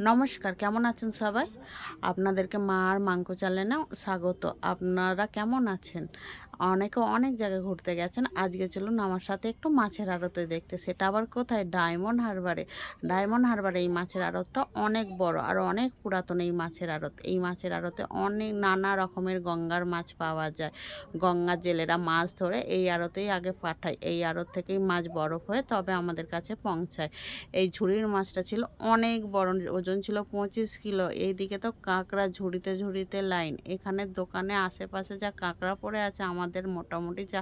নমস্কার কেমন আছেন সবাই? আপনাদেরকে মা আর মাংস না স্বাগত। আপনারা কেমন আছেন? অনেকে অনেক জায়গায় ঘুরতে গেছেন। আজকে চলুন আমার সাথে একটু মাছের আড়তে দেখতে। সেটা আবার কোথায়? ডায়মন্ড হারবারে। ডায়মন্ড হারবারে এই মাছের আড়তটা অনেক বড় আর অনেক পুরাতন এই মাছের আড়ত। এই মাছের আড়তে অনেক নানা রকমের গঙ্গার মাছ পাওয়া যায়। গঙ্গার জেলেরা মাছ ধরে এই আড়তেই আগে পাঠায়। এই আড়ত থেকেই মাছ বরফ হয়ে তবে আমাদের কাছে পৌঁছায়। এই ঝুড়ির মাছটা ছিল অনেক বড়। ওজন ছিল পঁচিশ কিলো। এইদিকে তো কাঁকড়া ঝুড়িতে ঝুড়িতে লাইন। এখানের দোকানে আশেপাশে যা কাঁকড়া পড়ে আছে আমাদের মোটামুটি যা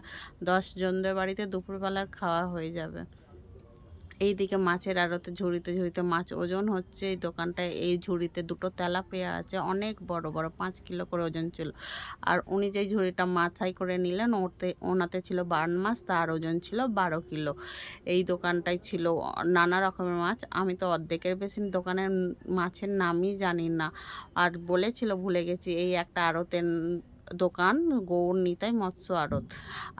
দশ জনদের বাড়িতে দুপুরবেলার খাওয়া হয়ে যাবে। এইদিকে মাছের আড়তে ঝুড়িতে ঝুড়িতে মাছ ওজন হচ্ছে। এই দোকানটায় এই ঝুড়িতে দুটো তেলাপিয়া আছে, অনেক বড় বড়, পাঁচ কিলো করে ওজন ছিল। আর উনি যে ঝুড়িটা মাথায় করে নিলেন, ওতে, ওনাতে ছিল বার্ন মাছ, তার ওজন ছিল বারো কিলো। এই দোকানটায় ছিল নানা রকমের মাছ। আমি তো অর্ধেকের বেশি দোকানের মাছের নামই জানি না। আর বলেছিল, ভুলে গেছি, এই একটা আড়তে দোকান গৌর নিতাই, মৎস্য, আড়ত।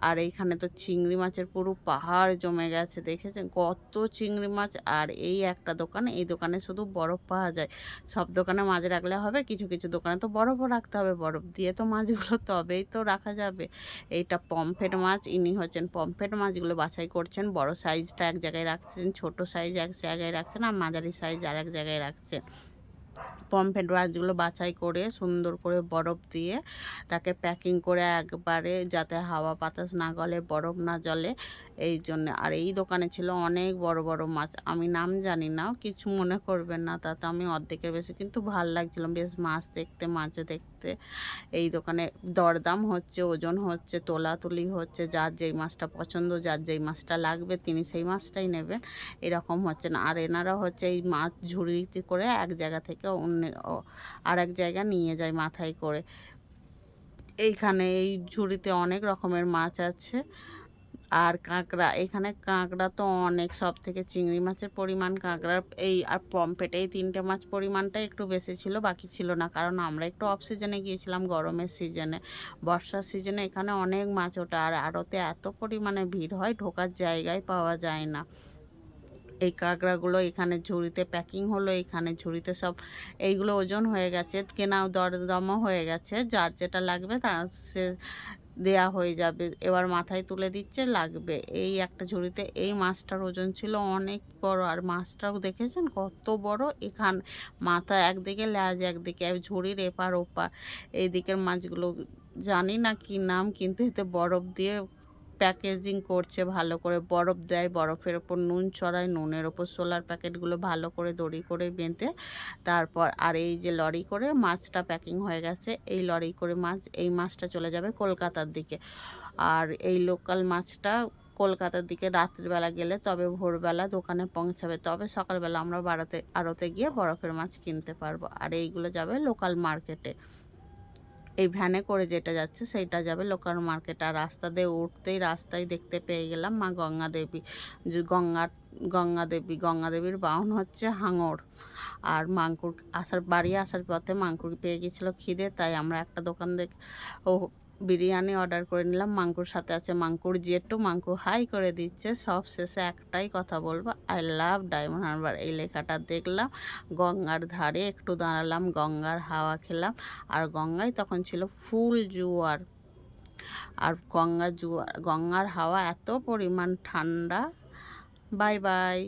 আর এইখানে তো চিংড়ি মাছের পুরো পাহাড় জমে গেছে, দেখেছেন? কত চিংড়ি মাছ আর এই একটা দোকান, এই দোকানে শুধু বরফ পাওয়া যায়। সব দোকানে মাছ রাখলে হবে, কিছু কিছু দোকানে তো বরফও রাখতে হবে। বরফ দিয়ে তো মাছগুলো তবেই তো রাখা যাবে। এইটা পমফ্রেট মাছ, ইনি হচ্ছেন পমফ্রেট মাছগুলো বাছাই করছেন। বড় সাইজটা এক জায়গায় রাখছেন, ছোট সাইজ এক জায়গায় রাখছেন, আর মাঝারি সাইজ আর এক জায়গায় রাখছেন। পমফ্রেট মাছগুলো বাছাই করে সুন্দর করে বরফ দিয়ে তাকে প্যাকিং করে একবারে যাতে হাওয়া বাতাস না গলে, বরফ না জলে এই জন্য। আর এই দোকানে ছিল অনেক বড় বড় মাছ। আমি নাম জানি না, কিছু মনে করবেন না তাতে আমি অর্ধেকের বেশি, কিন্তু ভালো লাগছিল। বেশ মাছ দেখতে মাছ দেখতে। এই দোকানে দরদাম হচ্ছে, ওজন হচ্ছে, তোলাতুলি হচ্ছে, যার যেই মাছটা পছন্দ, যার যেই মাছটা লাগবে, তিনি সেই মাছটাই নেবেন। এরকম হচ্ছে না। আর এনারা হচ্ছে এই মাছ ঝুড়িতে করে এক জায়গা থেকে অন্য আর এক জায়গা নিয়ে যায় মাথায় করে। এইখানে এই ঝুড়িতে অনেক রকমের মাছ আছে। আর কাঁকড়া, এখানে কাঁকড়া তো অনেক সব থেকে চিংড়ি মাছের পরিমাণ কাঁকড়ার এই আর পম্পেট এই তিনটে মাছ পরিমাণটা একটু বেশি ছিল, বাকি ছিল না। কারণ আমরা একটু অফ সিজনে গিয়েছিলাম, গরমের সিজনে বর্ষার সিজনে এখানে অনেক মাছ ওটা আর আড়তে এত পরিমাণে ভিড় হয়, ঢোকার জায়গায় পাওয়া যায় না। এই কাঁকড়াগুলো এখানে ঝুড়িতে প্যাকিং হলো, এখানে ঝুড়িতে সব এইগুলো ওজন হয়ে গেছে, কেনাও দরদমও হয়ে গেছে, যার যেটা লাগবে তা সে দেয়া হয়ে যাবে। এবার মাথায় তুলে দিচ্ছে, লাগবে। এই একটা ঝুড়িতে এই মাছটার ওজন ছিল অনেক বড়, আর মাছটাও দেখেছেন কত বড়? এখান মাথা একদিকে, ল্যাজ একদিকে ঝুড়ির এপার ওপার। এই দিকের মাছগুলো জানি না কি নাম, কিন্তু এতে বরফ দিয়ে প্যাকেজিং করছে, ভালো করে বরফ দেয়, বরফের ওপর নুন চড়ায় নুনের ওপর সোলার প্যাকেটগুলো ভালো করে দড়ি করে বেঁধে তারপর আর এই যে লরি করে মাছটা প্যাকিং হয়ে গেছে, এই লরি করে মাছ, এই মাছটা চলে যাবে কলকাতার দিকে। আর এই লোকাল মাছটা কলকাতার দিকে রাত্রিবেলা গেলে তবে ভোরবেলা দোকানে পৌঁছাবে, তবে সকালবেলা আমরা বাড়াতে আড়তে গিয়ে বরফের মাছ কিনতে পারব। আর এইগুলো যাবে লোকাল মার্কেটে এই ভ্যানে করে যেটা যাচ্ছে সেইটা যাবে। Local market. আর রাস্তা দিয়ে উঠতেই রাস্তায় দেখতে পেয়ে গেলাম মা গঙ্গা দেবী। গঙ্গার গঙ্গা দেবী, গঙ্গা দেবীর বাহন হচ্ছে হাঙর। আর মাংকুর আসার, বাড়ি আসার পথে মাংকুর পেয়ে গেছিল খিদে। তাই আমরা একটা দোকান দেখে, ও বিরিয়ানি অর্ডার করে নিলাম। মাঙ্কুর সাথে আছে। মাঙ্কুর জেটু মাঙ্কু হাই করে দিচ্ছে। সব শেষে একটাই কথা বলব আই লাভ ডায়মন্ড হারবার এই লেখাটা দেখলাম, গঙ্গার ধারে একটু দাঁড়ালাম, গঙ্গার হাওয়া খেলাম। আর গঙ্গায় তখন ছিল ফুল জুয়ার। আর গঙ্গা জুয়ার, গঙ্গার হাওয়া এত পরিমাণ ঠান্ডা। Bye bye.